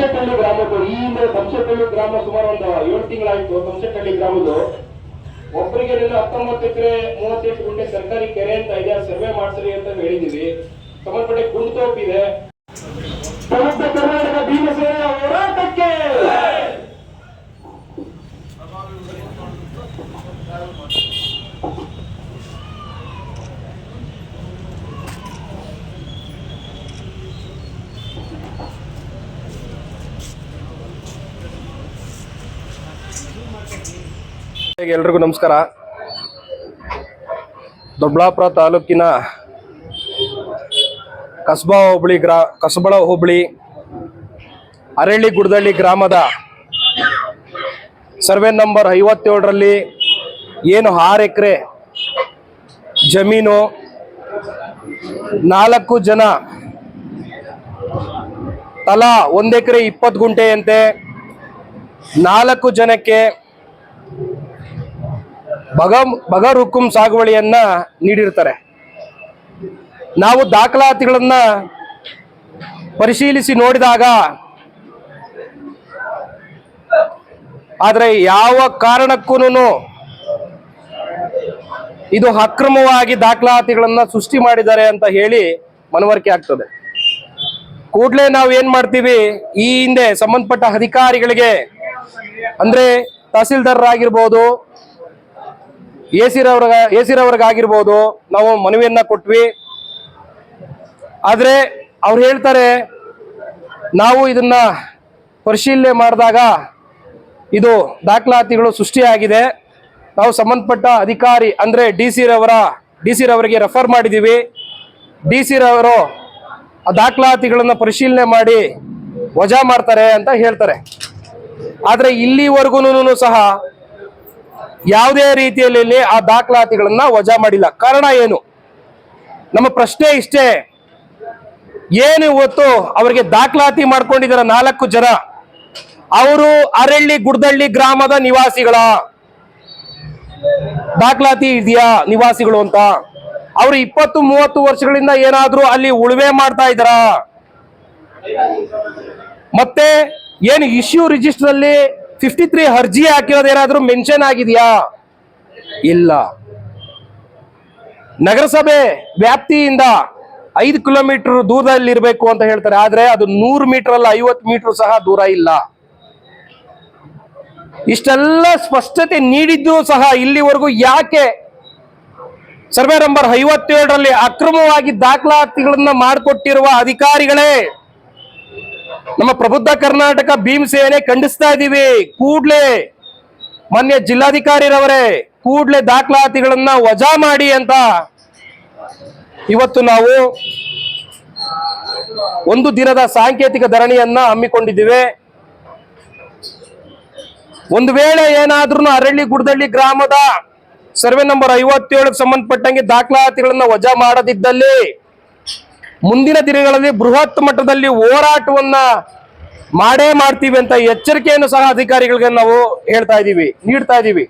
ಕಂಸೆಟ್ಟಳ್ಳಿ ಗ್ರಾಮದ್ದು ಈ ಹಿಂದೆ ಕಂಸೆಟ್ಟಳ್ಳಿ ಗ್ರಾಮ ಸುಮಾರು ಒಂದು ಏಳು ತಿಂಗಳಾಯ್ತು. ಕಂಸೆಟ್ಟಳ್ಳಿ ಗ್ರಾಮದ್ದು. ಒಬ್ಬರಿಗೆ ಹತ್ತೊಂಬತ್ತು ಎಕರೆ ಮೂವತ್ತೆಂಟು ಗುಂಟೆ ಸರ್ಕಾರಿ ಕೆರೆ ಅಂತ ಇದೆ ಸರ್ವೆ ಮಾಡಿಸ್ರಿ ಅಂತ ಹೇಳಿದೀವಿ. ಸಂಬಂಧಪಟ್ಟ ಗುಂಡ್ತೋಪ್ ಇದೆ ಕರ್ನಾಟಕ ಭೀಮಸೇನೆಯ ಹೋರಾಟಕ್ಕೆ! ಎಲ್ರಿಗೂ ನಮಸ್ಕಾರ. ದೊಡ್ಡಬಳ್ಳಾಪುರ ತಾಲೂಕಿನ ಕಸಬಾ ಹೋಬಳಿ ಗ್ರಾ, ಕಸಬಳ ಹೋಬಳಿ ಅರಳಿ ಗುಡದಳ್ಳಿ ಗ್ರಾಮದ ಸರ್ವೆ ನಂಬರ್ ಐವತ್ತೇಳರಲ್ಲಿ ಏನು ಆರು ಎಕರೆ ಜಮೀನು ನಾಲ್ಕು ಜನ ತಲಾ ಒಂದು ಎಕರೆ ಇಪ್ಪತ್ತು ಗುಂಟೆಯಂತೆ ನಾಲ್ಕು ಜನಕ್ಕೆ ಬಗ ಬಗರ್ ಸಾಗುವಳಿಯನ್ನ ನೀಡಿರ್ತಾರೆ ನಾವು ದಾಖಲಾತಿಗಳನ್ನ ಪರಿಶೀಲಿಸಿ ನೋಡಿದಾಗ, ಆದರೆ ಯಾವ ಕಾರಣಕ್ಕೂ ಇದು ಅಕ್ರಮವಾಗಿ ದಾಖಲಾತಿಗಳನ್ನ ಸೃಷ್ಟಿ ಮಾಡಿದ್ದಾರೆ ಅಂತ ಹೇಳಿ ಮನವರಿಕೆ ಆಗ್ತದೆ. ಕೂಡಲೇ ನಾವು ಏನ್ ಮಾಡ್ತೀವಿ, ಈ ಹಿಂದೆ ಸಂಬಂಧಪಟ್ಟ ಅಧಿಕಾರಿಗಳಿಗೆ, ಅಂದ್ರೆ ತಹಸೀಲ್ದಾರರಾಗಿರ್ಬೋದು ಎ ಸಿರವ್ರ ಎ ಸಿರವ್ರಿಗಾಗಿರ್ಬೋದು ನಾವು ಮನವಿಯನ್ನ ಕೊಟ್ವಿ. ಆದರೆ ಅವ್ರು ಹೇಳ್ತಾರೆ, ನಾವು ಇದನ್ನ ಪರಿಶೀಲನೆ ಮಾಡಿದಾಗ ಇದು ದಾಖಲಾತಿಗಳು ಸೃಷ್ಟಿಯಾಗಿದೆ. ನಾವು ಸಂಬಂಧಪಟ್ಟ ಅಧಿಕಾರಿ ಅಂದ್ರೆ ಡಿ ಸಿ ರವರ ಡಿ ಸಿ ರವರಿಗೆ ರೆಫರ್ ಮಾಡಿದ್ದೀವಿ ಡಿ ಸಿ ರವರು ಆ ದಾಖಲಾತಿಗಳನ್ನು ಪರಿಶೀಲನೆ ಮಾಡಿ ವಜಾ ಮಾಡ್ತಾರೆ ಅಂತ ಹೇಳ್ತಾರೆ. ಆದರೆ ಇಲ್ಲಿವರೆಗೂ ಸಹ ಯಾವುದೇ ರೀತಿಯಲ್ಲಿ ಆ ದಾಖಲಾತಿಗಳನ್ನ ವಜಾ ಮಾಡಿಲ್ಲ. ಕಾರಣ ಏನು? ನಮ್ಮ ಪ್ರಶ್ನೆ ಇಷ್ಟೇ. ಏನು ಇವತ್ತು ಅವರಿಗೆ ದಾಖಲಾತಿ ಮಾಡ್ಕೊಂಡಿದ್ದಾರೆ ನಾಲ್ಕು ಜನ? ಅವರು ಅರಳ್ಳಿ, ಗುಡ್ದಳ್ಳಿ ಗ್ರಾಮದ ನಿವಾಸಿಗಳ ದಾಖಲಾತಿ ಇದೆಯಾ ನಿವಾಸಿಗಳು ಅಂತ? ಅವರು ಇಪ್ಪತ್ತು, ಮೂವತ್ತು ವರ್ಷಗಳಿಂದ ಏನಾದ್ರೂ ಅಲ್ಲಿ ಉಳುವೆ ಮಾಡ್ತಾ ಇದ್ದಾರಾ? ಮತ್ತೆ ಏನು ಇಶ್ಯೂ ರಿಜಿಸ್ಟರ್ ಅಲ್ಲಿ ಫಿಫ್ಟಿ ತ್ರೀ ಅರ್ಜಿ ಹಾಕಿರೋದು ಏನಾದ್ರೂ ಮೆನ್ಷನ್ ಆಗಿದೆಯಾ? ಇಲ್ಲ. ನಗರಸಭೆ ವ್ಯಾಪ್ತಿಯಿಂದ ಐದು ಕಿಲೋಮೀಟರ್ ದೂರದಲ್ಲಿ ಇರಬೇಕು ಅಂತ ಹೇಳ್ತಾರೆ. ಆದ್ರೆ ಅದು ನೂರು ಮೀಟರ್ ಅಲ್ಲ, ಐವತ್ತು ಮೀಟರ್ ಸಹ ದೂರ ಇಲ್ಲ. ಇಷ್ಟೆಲ್ಲ ಸ್ಪಷ್ಟತೆ ನೀಡಿದ್ರು ಸಹ ಇಲ್ಲಿವರೆಗೂ ಯಾಕೆ? ಸರ್ವೆ ನಂಬರ್ ಐವತ್ತೇಳರಲ್ಲಿ ಅಕ್ರಮವಾಗಿ ದಾಖಲಾತಿಗಳನ್ನ ಮಾಡಿಕೊಟ್ಟಿರುವ ಅಧಿಕಾರಿಗಳೇ! ನಮ್ಮ ಪ್ರಬುದ್ಧ ಕರ್ನಾಟಕ ಭೀಮಸೇನೆ ಖಂಡಿಸ್ತಾ ಇದ್ದೀವಿ. ಕೂಡ್ಲೆ ಮಾನ್ಯ ಜಿಲ್ಲಾಧಿಕಾರಿರವರೇ, ಕೂಡ್ಲೆ ದಾಖಲಾತಿಗಳನ್ನ ವಜಾ ಮಾಡಿ ಅಂತ ಇವತ್ತು ನಾವು ಒಂದು ದಿನದ ಸಾಂಕೇತಿಕ ಧರಣಿಯನ್ನ ಹಮ್ಮಿಕೊಂಡಿದ್ದೇವೆ. ಒಂದು ವೇಳೆ ಏನಾದ್ರೂ ಅರಳ್ಳಿ ಗುಡ್ದಳ್ಳಿ ಗ್ರಾಮದ ಸರ್ವೆ ನಂಬರ್ ಐವತ್ತೇಳಕ್ಕೆ ಸಂಬಂಧಪಟ್ಟಂಗೆ ದಾಖಲಾತಿಗಳನ್ನ ವಜಾ ಮಾಡದಿದ್ದಲ್ಲಿ ಮುಂದಿನ ದಿನಗಳಲ್ಲಿ ಬೃಹತ್ ಮಟ್ಟದಲ್ಲಿ ಹೋರಾಟವನ್ನ ಮಾಡೇ ಮಾಡ್ತೀವಿ ಅಂತ ಎಚ್ಚರಿಕೆಯನ್ನು ಸಹ ಅಧಿಕಾರಿಗಳಿಗೆ ನಾವು ಹೇಳ್ತಾ ಇದ್ದೀವಿ ನೀಡ್ತಾ ಇದ್ದೀವಿ